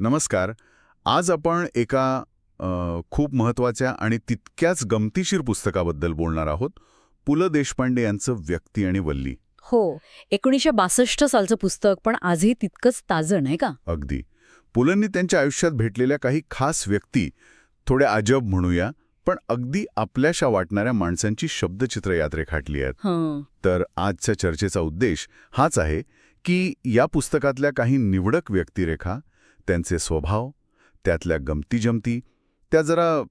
नमस्कार. आज आपण एका अ, खूप महत्त्वाच्या आणि तितक्याच गमतीशीर पुस्तकाबद्दल बोलणार आहोत. पु ल देशपांडे यांचं व्यक्ती आणि वल्ली. हो. एकोणीसशे बासष्ट सालचं पुस्तक पण आजही तितकंच ताजं नाही का? अगदी. पुलंनी त्यांच्या आयुष्यात भेटलेल्या काही खास व्यक्ती थोड्या अजब म्हणूया पण अगदी आपल्याशा वाटणाऱ्या माणसांची शब्दचित्र यात रेखाटली आहेत. हं. तर आजच्या चर्चेचा उद्देश हाच आहे की या पुस्तकातल्या काही निवडक व्यक्तिरेखा त्यांचे स्वभाव त्यातल्या गमतीजमती त्या जरा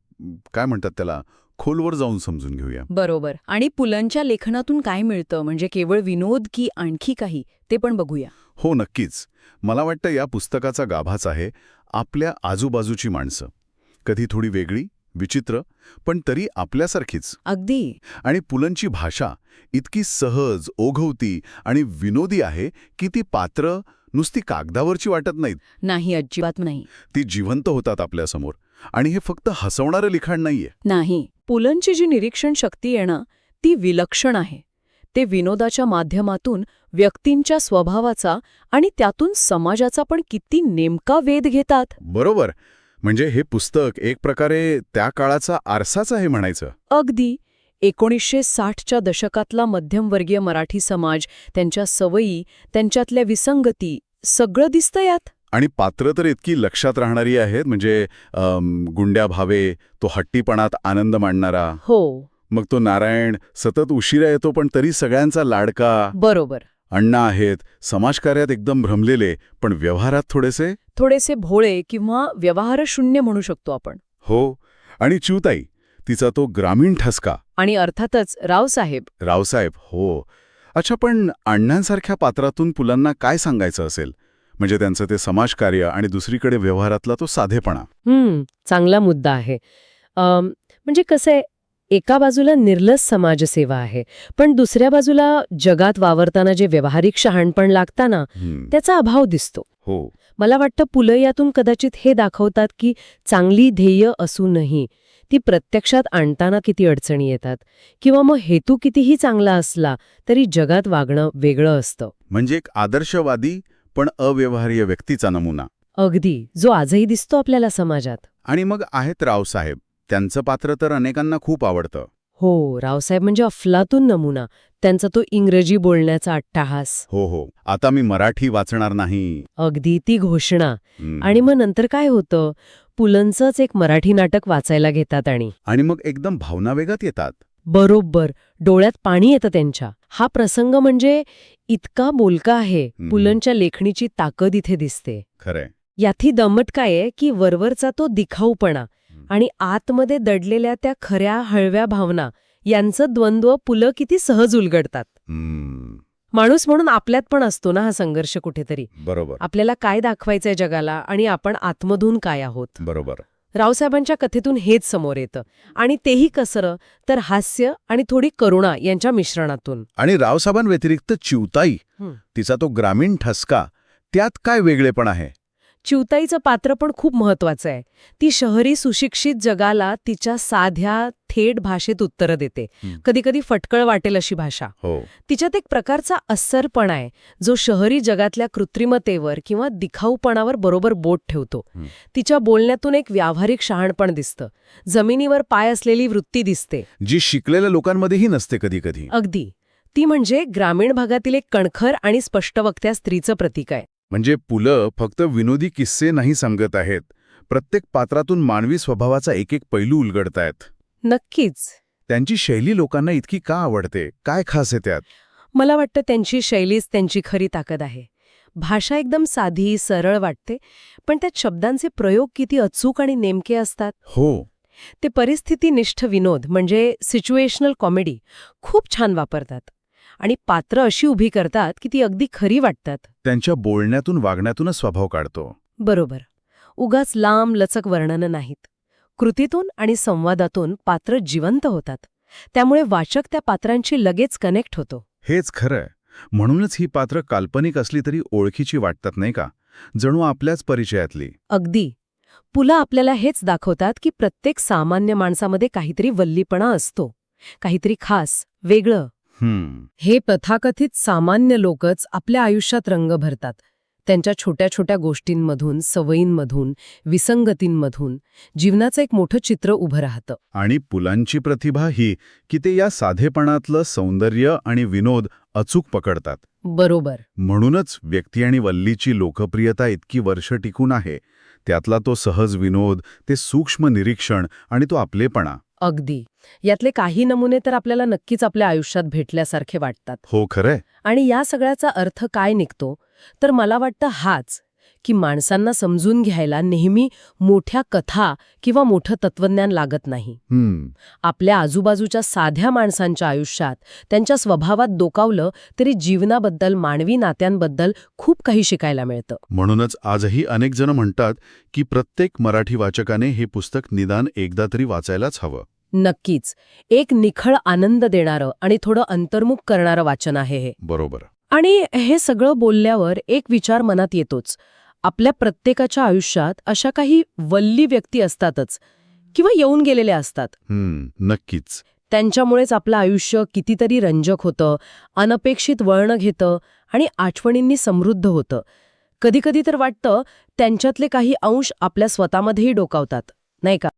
काय म्हणतात त्याला खोलवर जाऊन समजून घेऊया. बरोबर. आणि पुलंच्या लेखनातून काय मिळतं? म्हणजे केवळ विनोद की आणखी काही? ते पण बघूया. हो नक्कीच. मला वाटतं या पुस्तकाचा गाभाच आहे आपल्या आजूबाजूची माणसं. कधी थोडी वेगळी विचित्र पण तरी आपल्यासारखीच. अगदी. आणि पुलंची भाषा इतकी सहज ओघवती आणि विनोदी आहे की ती पात्र नुसती कागदावरची वाटत नाहीत. नाही अजिबात नाही. ती जिवंत होतात आपल्यासमोर. आणि हे फक्त हसवणारं लिखाण नाहीये. नाही पुलंची जी निरीक्षण शक्ती ना ती विलक्षण आहे. ते विनोदाच्या माध्यमातून व्यक्तींच्या स्वभावाचा आणि त्यातून समाजाचा पण किती नेमका वेध घेतात. बरोबर. म्हणजे हे पुस्तक एक प्रकारे त्या काळाचा आरसाच आहे म्हणायचं. अगदी. एकोणीसशे साठच्या दशकातला मध्यमवर्गीय मराठी समाज त्यांच्या सवयी त्यांच्यातल्या विसंगती सगळं दिसतं यात. आणि पात्र तर इतकी लक्षात राहणारी आहेत म्हणजे गुंड्या भावे तो हट्टीपणात आनंद मांडणारा. हो. मग तो नारायण सतत उशिरा येतो पण तरी सगळ्यांचा लाडका. बरोबर. अण्णा आहेत समाजकार्यात एकदम भ्रमलेले पण व्यवहारात थोडेसे? थोडेसे भोळे किंवा व्यवहारशून्य म्हणू शकतो आपण. हो. आणि चिवताई तिचा तो ग्रामीण ठसका. आणि अर्थातच रावसाहेब रावसाहेब हो. अच्छा पण अण्णांसारख्या पात्रातून पुलांना काय सांगायचं असेल? म्हणजे त्यांचं ते समाजकार्य आणि दुसरीकडे व्यवहारातला तो साधेपणा. हम्म चांगला मुद्दा आहे. अम, म्हणजे कसं आहे एका बाजूला निर्लस समाजसेवा आहे पण दुसऱ्या बाजूला जगात वावरताना जे व्यावहारिक शहाणपण लागताना त्याचा अभाव दिसतो. हो. मला वाटतं पुलं यातून कदाचित हे दाखवतात की चांगली ध्येय असूनही ती प्रत्यक्षात आणताना किती अडचणी येतात किंवा मग हेतू कितीही चांगला असला तरी जगात वागणं वेगळं असतं. म्हणजे एक आदर्शवादी पण अव्यवहार्य व्यक्तीचा नमुना. अगदी. जो आजही दिसतो आपल्याला समाजात. आणि मग आहेत रावसाहेब. त्यांचं पात्र तर अनेकांना खूप आवडतं. हो रावसाहेब म्हणजे अफलातून नमुना. त्यांचा तो इंग्रजी बोलण्याचा अट्टाहास. हो हो. आता मी मराठी वाचणार नाही. अगदी ती घोषणा. आणि मग नंतर काय होतं? पुलंचंच एक मराठी नाटक वाचायला घेतात आणि. आणि मग एकदम भावनावेगात येतात. बरोबर. डोळ्यात पाणी येतं त्यांच्या. हा प्रसंग म्हणजे इतका बोलका आहे. पुलंच्या लेखणीची ताकद इथे दिसते. खरंय. याथी दमट काय आहे की वरवरचा तो दिखाऊपणा. आणि आतमध्ये दडलेल्या त्या खऱ्या हळव्या भावना यांचं द्वंद्व पुलं किती सहज उलगडतात. माणूस म्हणून आपल्यात पण असतो ना हा संघर्ष कुठेतरी. बरोबर. आपल्याला काय दाखवायचंय जगाला आणि आपण आतमधून काय आहोत? बरोबर. रावसाहेबांच्या कथेतून हेच समोर येतं. आणि तेही कसरं तर हास्य आणि थोडी करुणा यांच्या मिश्रणातून. आणि रावसाहेबांव्यतिरिक्त चिवताई. तिचा तो ग्रामीण ठसका त्यात काय वेगळेपण आहे? चिवताईचं पात्र पण खूप महत्वाचं आहे. ती शहरी सुशिक्षित जगाला तिच्या साध्या थेट भाषेत उत्तरं देते. हं. कधीकधी फटकळ वाटेल अशी भाषा. हो. तिच्यात एक प्रकारचा अस्सरपणा आहे जो शहरी जगातल्या कृत्रिमतेवर किंवा दिखाऊपणावर बरोबर बोट ठेवतो. तिच्या बोलण्यातून एक व्यावहारिक शहाणपण दिसतं. जमिनीवर पाय असलेली वृत्ती दिसते. जी शिकलेल्या लोकांमध्येही नसते कधी कधी अगदी. ती म्हणजे ग्रामीण भागातील एक कणखर आणि स्पष्टवक्त्या स्त्रीचं प्रतीक आहे. म्हणजे पुलं फक्त विनोदी किस्से नाही सांगत आहेत. प्रत्येक पात्रातून मानवी स्वभावाचा एक एक पैलू उलगडतायत. नक्कीच. त्यांची शैली लोकांना इतकी का आवडते? काय खास आहे त्यात? मला वाटतं त्यांची शैलीच त्यांची खरी ताकद आहे. भाषा एकदम साधी सरळ वाटते पण त्यात शब्दांचे प्रयोग किती अचूक आणि नेमके असतात? हो. ते परिस्थितीनिष्ठ विनोद म्हणजे सिच्युएशनल कॉमेडी खूप छान वापरतात. आणि पात्र अशी उभी करतात की ती अगदी खरी वाटतात. त्यांच्या बोलण्यातून वागण्यातूनच स्वभाव काढतो. बरोबर. उगाच लांब लचक वर्णनं नाहीत. कृतीतून आणि संवादातून पात्र जिवंत होतात. त्यामुळे वाचक त्या पात्रांशी लगेच कनेक्ट होतो. हेच खरंय. म्हणूनच ही पात्र काल्पनिक असली तरी ओळखीची वाटतात नाही का? जणू आपल्याच परिचयातली. अगदी. पुला आपल्याला हेच दाखवतात की प्रत्येक सामान्य माणसामध्ये काहीतरी वल्लीपणा असतो. काहीतरी खास वेगळं हे तथाकथित सामान्य लोकच आपल्या आयुष्यात रंग भरतात. त्यांच्या छोट्या छोट्या गोष्टींमधून सवयींमधून विसंगतींमधून जीवनाचं एक मोठं चित्र उभं राहतं. आणि पुलांची प्रतिभा ही की ते या साधेपणातलं सौंदर्य आणि विनोद अचूक पकडतात. बरोबर. म्हणूनच व्यक्ती आणि वल्लीची लोकप्रियता इतकी वर्ष टिकून आहे. त्यातला तो सहज विनोद ते सूक्ष्म निरीक्षण आणि तो आपलेपणा. अगदी. यातले काही नमुने तर आपल्याला नक्कीच आपल्या आयुष्यात भेटल्यासारखे वाटतात. हो खरंय. आणि या सगळ्याचा अर्थ काय निघतो? तर मला वाटतं हाच. की माणसांना समजून घ्यायला नेहमी मोठ्या कथा किंवा मोठं तत्वज्ञान लागत नाही. आपल्या आजूबाजूच्या साध्या माणसांच्या आयुष्यात त्यांच्या स्वभावात डोकावलं तरी जीवनाबद्दल मानवी नात्यांबद्दल खूप काही शिकायला मिळतं. म्हणूनच आजही अनेक जण म्हणतात की प्रत्येक मराठी वाचकाने हे पुस्तक निदान एकदा तरी वाचायलाच हवं. नक्कीच. एक निखळ आनंद देणारं आणि थोडं अंतर्मुख करणारं वाचन आहे हे. बरोबर. आणि हे सगळं बोलल्यावर एक विचार मनात येतोच. आपल्या प्रत्येकाच्या आयुष्यात अशा काही वल्ली व्यक्ती असतातच किंवा येऊन गेलेल्या असतात. नक्कीच. त्यांच्यामुळेच आपलं आयुष्य कितीतरी रंजक होतं अनपेक्षित वळण घेतं आणि आठवणींनी समृद्ध होतं. कधीकधी तर वाटतं त्यांच्यातले काही अंश आपल्या स्वतःमध्येही डोकावतात नाही का?